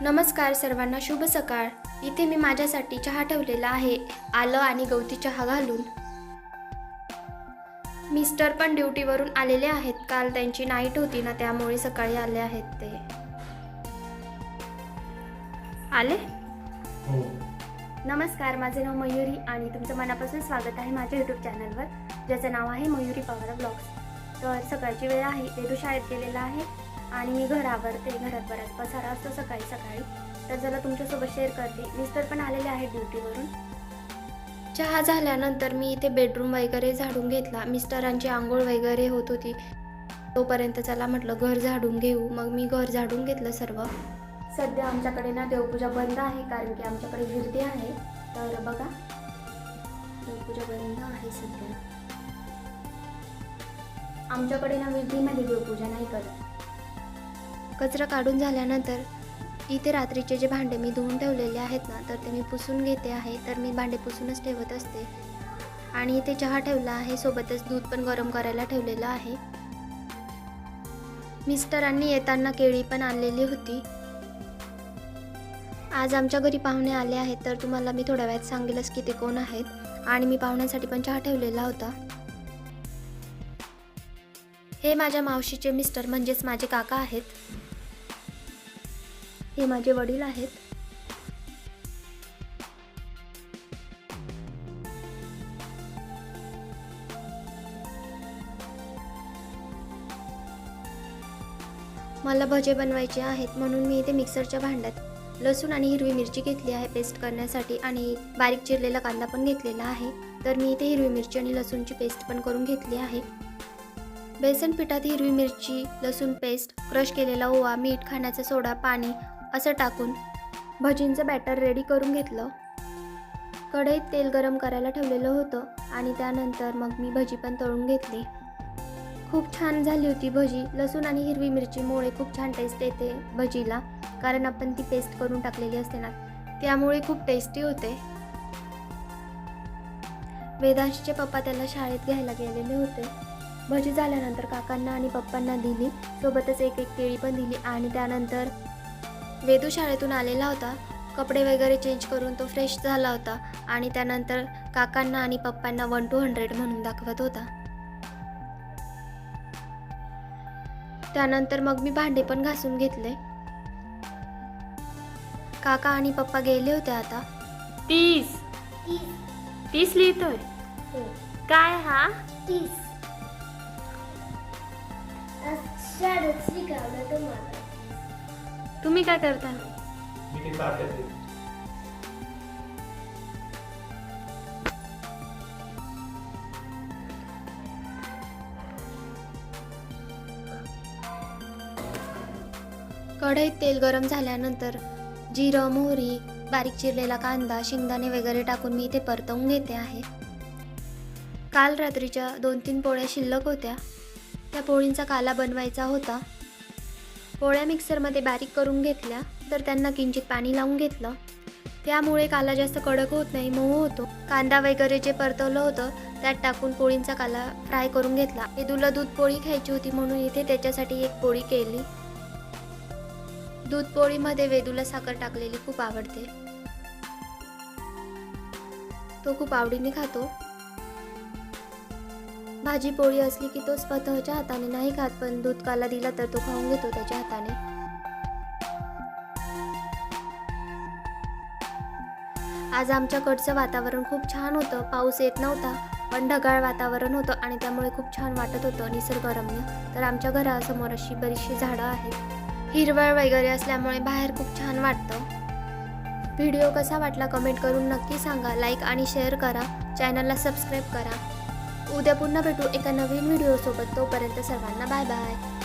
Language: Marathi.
नमस्कार सर्वांना शुभ सकाळ. इथे मी माझ्यासाठी चहा ठेवलेला आहे. आलं आणि गवती चहा घालून. मिस्टर पण ड्युटीवरून आलेले आहेत. काल त्यांची नाईट होती ना त्यामुळे सकाळी आले आहेत ते. आले? हो. नमस्कार माझे नाव मयुरी आणि तुमचं मनापासून स्वागत आहे माझ्या यूट्यूब चॅनलवर ज्याचं नाव आहे मयुरी पवार ब्लॉग्स तर सकाळची वेळ आहे. वेदू शाळेत गेलेला आहे. आणि मी घर आवरते घरात बराच पसारा असतो सकाळी सकाळी. तर जरा तुमच्यासोबत शेअर करते. मिस्टर पण आलेले आहेत ड्युटीवरून चहा झाल्यानंतर मी इथे बेडरूम वगैरे झाडून घेतला. मिस्टरांची आंघोळ वगैरे होत होती. तोपर्यंत चला म्हटलं घर झाडून घेऊ. मग मी घर झाडून घेतलं सर्व. सध्या आमच्याकडे ना देवपूजा बंद आहे कारण की आमच्याकडे गिरदी आहे. तर बघा. देवपूजा बंद आहे सध्या. आमच्याकडे ना विधीमध्ये देवपूजा नाही करत. कचरा काढून झाल्यानंतर इथे रात्रीचे जे भांडे मी धुवून ठेवलेले आहेत ना तर ते मी पुसून घेते आहे. तर मी भांडे पुसूनच ठेवत असते. आणि इथे चहा ठेवला आहे सोबतच दूध पण गरम करायला ठेवलेलं आहे. मिस्टरांनी येताना केळी पण आणलेली होती. आज आमच्या घरी पाहुणे आले आहेत तर तुम्हाला मी थोड्या वेळात सांगेलच की ते कोण आहेत. आणि मी पाहुण्यांसाठी पण चहा ठेवलेला होता. हे माझ्या मावशीचे मिस्टर म्हणजेच माझे काका आहेत. हे माझे वडील आहेत. मला भजे बनवायचे आहेत म्हणून मी इथे मिक्सरच्या भांड्यात लसूण आणि हिरवी मिरची घेतली आहे पेस्ट करण्यासाठी आणि बारीक चिरलेला कांदा पण घेतलेला आहे. तर मी इथे हिरवी मिरची आणि लसूणची पेस्ट पण करून घेतली आहे. बेसन पिठात हिरवी मिरची लसूण पेस्ट क्रश केलेला ओवा मीठ खाण्याचा सोडा पाणी असं टाकून भजींचं बॅटर रेडी करून घेतलं. कढईत तेल गरम करायला ठेवलेलं होतं आणि त्यानंतर मग मी भजी पण तळून घेतली. खूप छान झाली होती भजी. लसूण आणि हिरवी मिरचीमुळे खूप छान टेस्ट येते भजीला कारण आपण ती पेस्ट करून टाकलेली असते ना त्यामुळे खूप टेस्टी होते. वेदांशचे पप्पा त्याला शाळेत घ्यायला गेलेले होते. भजी झाल्यानंतर काकांना आणि पप्पांना दिली. सोबतच एक एक केळी पण दिली आणि त्यानंतर वेदू शाळेतून आलेला होता. कपडे वगैरे चेंज करून तो फ्रेश झाला होता आणि त्यानंतर काकांना आणि पप्पांना वन टू हंड्रेड म्हणून दाखवत होता. त्यानंतर मग मी भांडे पण घासून घेतले. काका आणि पप्पा गेले होते आता. तीस. तीस लिहितोय? काय हा? तीस. तुम्हाला. तुम्ही काय करता? मी ते तात्याचे कढईत तेल गरम झाल्यानंतर जिरं मोहरी बारीक चिरलेला कांदा शेंगदाणे वगैरे टाकून मी इथे परतवून घेते आहे. काल रात्रीच्या दोन तीन पोळ्या शिल्लक होत्या. त्या पोळींचा काला बनवायचा होता. पोळ्या मिक्सरमध्ये बारीक करून घेतल्या तर त्यांना किंचित पाणी लावून घेतलं. त्यामुळे काला जास्त कडक होत नाही मऊ होतो. कांदा वगैरे जे परतवलं होतं त्यात टाकून पोळींचा काला फ्राय करून घेतला. वेदूला दूध पोळी खायची होती म्हणून इथे त्याच्यासाठी एक पोळी केली. दूध पोळीमध्ये वेदूला साखर टाकलेली खूप आवडते. तो खूप आवडीने खातो. भाजी पोळी असली की तो स्वतःच्या हाताने नाही खात पण दूधकाला दिला तर तो खाऊन घेतो त्याच्या हाताने. आज आमच्याकडचं वातावरण खूप छान होतं. पाऊस येत नव्हता पण ढगाळ वातावरण होतं आणि त्यामुळे खूप छान वाटत होतं निसर्गरम्य. तर आमच्या घरासमोर अशी बरीचशी झाडं आहेत. हिरवळ वगैरे असल्यामुळे बाहेर खूप छान वाटतं. व्हिडिओ कसा वाटला कमेंट करून नक्की सांगा. लाईक आणि शेअर करा. चॅनलला सबस्क्राईब करा. उद्या पुन्हा भेटू एका नवीन व्हिडिओसोबत. तोपर्यंत सर्वांना बाय बाय.